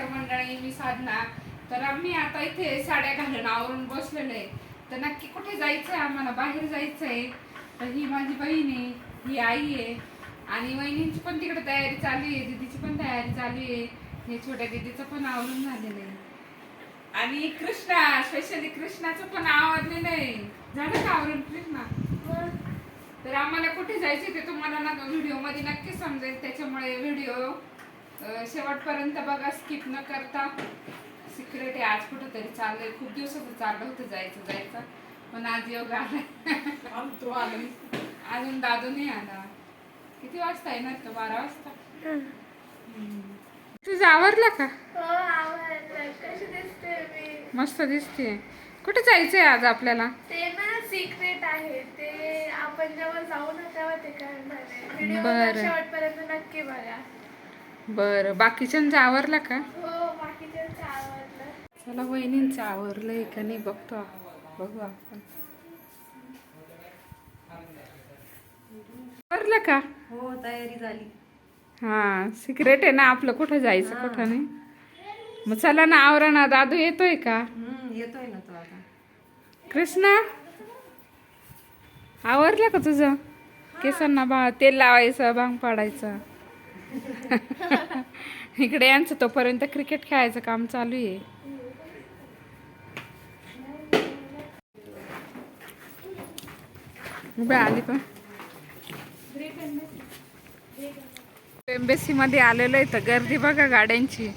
नमस्कार मंडळी मी साधना. तर आम्ही आता इथे साड्या घालून आवरून बसलेलो आहे. तर नक्की कुठे जायचं आहे आम्हाला बाहेर जायचं आहे तर ही माझी बहीण आहे ही आई आहे. आणि वहिनींची पण तिकडे तयारी चालू आहे. दीदीची पण तयारी चालू आहे. हे छोट्या दीदीचं पण आवरून झालेलं आहे. आणि कृष्णा स्पेशली कृष्णाचं पण आवडलेलं आहे. झालं का आवरून कृष्णा? तर आम्हाला कुठे जायचे ते तुम्हाला ना व्हिडिओमध्ये नक्की समजेल. त्याच्यामुळे व्हिडिओ शेवटपर्यंत बघा स्किप न करता. सिक्रेट आहे आज कुठं तरी चाललंय. खूप दिवसाचं चाललं होतं जायचं जायचं. पण आज योग आला. तू आली. अजून दादू नाही आला. किती वाजता येणार तो? बारा वाजता. हम्म. तुझं आवरलं का? हो आवडलं कशी दिसते मी? मस्त दिसते. कुठे जायचंय आज आपल्याला? ते ना सिक्रेट आहे. ते आपण जेव्हा जाऊ ना तेव्हा ते करणार आहे. व्हिडिओ बरं. शेवटपर्यंत नक्की बघा. बरं बाकीच्यांचं आवरलं का? हो चला वहिनींचं आवरलंय का नाही बघतो. बघू आपण. आवरलं का? हो तयारी झाली. हा सिक्रेट आहे ना आपलं कुठं जायचं कुठं नाही? मग चला ना आवरा ना दादू येतोय का? हम्म येतोय ना तो आता. कृष्णा? आवरलं का तुझं? केसांना बा तेल लावायचं भांग पाडायचं. इकडे यांचं तोपर्यंत क्रिकेट खेळायचं काम चालू आहे. उभे आली पण. एम्बेसीमध्ये आलेलं आहे तर गर्दी बघा गाड्यांची.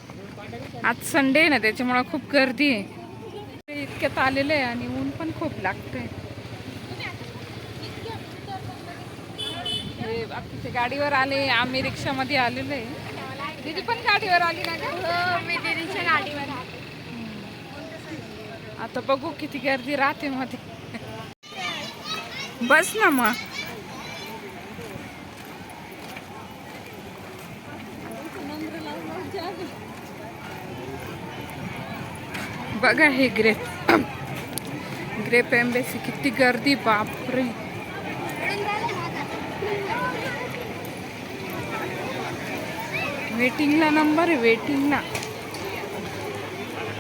आज संडे आहे ना त्याच्यामुळं खूप गर्दी आहे. इतक्यात आलेलं आहे आणि ऊन पण खूप लागतंय. हे बाकीचे गाडीवर आले आम्ही रिक्षामध्ये आलेलो आहे. दीदी पण गाडीवर आली ना का हो मी दीदीच्या गाडीवर आता बघू किती गर्दी राहते मध्ये. बस ना मग. बघा हे ग्रेप. ग्रेप एम्बेसी किती गर्दी बापरे. वेटिंगला नंबर आहे वेटिंगला.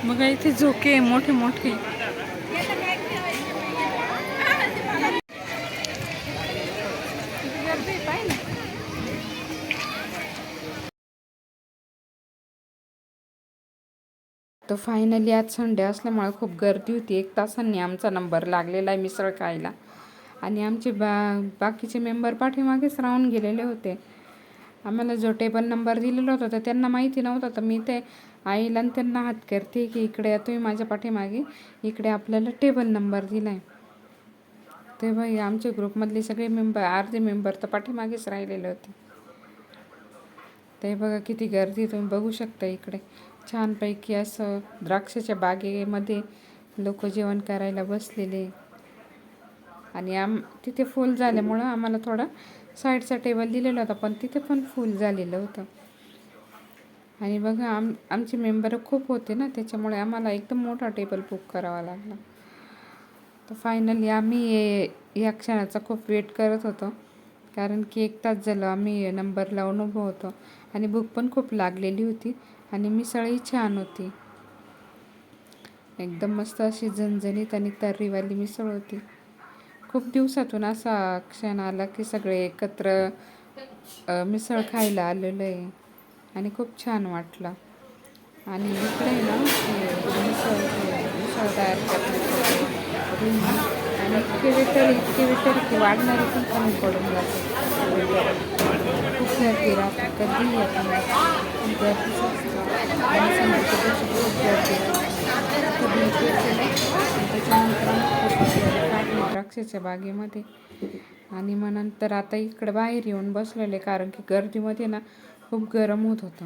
बघा इथे झोके आहे मोठे मोठे. तर फायनली आज संडे असल्यामुळे खूप गर्दी होती. एक तासांनी आमचा नंबर लागलेला आहे मिसळ खायला. आणि आमचे बा बाकीचे मेंबर पाठीमागेच राहून गेलेले होते. आम्हाला जो टेबल नंबर दिलेला होता तर त्यांना माहिती नव्हता. तर मी ते आईला आणि त्यांना हात करते की इकडे या तुम्ही माझ्या पाठीमागे इकडे आपल्याला टेबल नंबर दिला आहे ते भाई आमच्या ग्रुपमधले सगळे मेंबर अर्धे मेंबर तर पाठीमागेच राहिलेले होते. ते बघा किती गर्दी तुम्ही बघू शकता इकडे. छानपैकी असं द्राक्षाच्या बागेमध्ये लोक जेवण करायला बसलेले. आणि आम तिथे फुल झाल्यामुळं आम्हाला थोडा साईडचा टेबल दिलेला होता पण तिथे पण फुल झालेलं होतं. आणि बघा आम आमचे मेंबर खूप होते ना त्याच्यामुळे आम्हाला एकदम मोठा टेबल बुक करावा लागला. तर फायनली आम्ही या क्षणाचा खूप वेट करत होतो. कारण की एक तास झालं आम्ही नंबर लावून उभं होतो. आणि भूक पण खूप लागलेली होती. आणि मिसळही छान होती. एकदम मस्त अशी झणझणीत आणि तर्रीवाली मिसळ होती. खूप दिवसातून असा क्षण आला की सगळे एकत्र मिसळ खायला आलेलं आहे आणि खूप छान वाटलं. आणि इकडे ना मिसळ मिसळ तयार करण्यासाठी. आणि इतके वेटर इतके वेटर की वाढणारी पण कमी पडून जाते. खूप गर्दी राहते कधीही येत नाही गर्दी आणि संध्याच्या खूप गर्दी असते. खूप त्याच्यानंतर आम्ही फोटो द्राक्षाच्या बागेमध्ये. आणि मग नंतर आता इकडं बाहेर येऊन बसलेले कारण की गर्दीमध्ये ना खूप गरम होत होतं.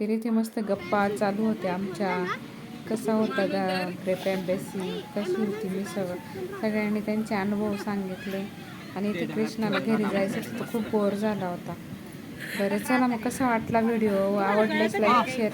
तरी ते मस्त गप्पा चालू होत्या आमच्या. कसा होता गा ग्रेप एम्बेसी कशी होती मी सगळं. सगळ्यांनी त्यांचे अनुभव सांगितले. आणि ते कृष्णाला घरी जायचं तर खूप बोर झाला होता. बरं चला मग कसा वाटला व्हिडिओ? आवडल्यास लाईक शेअर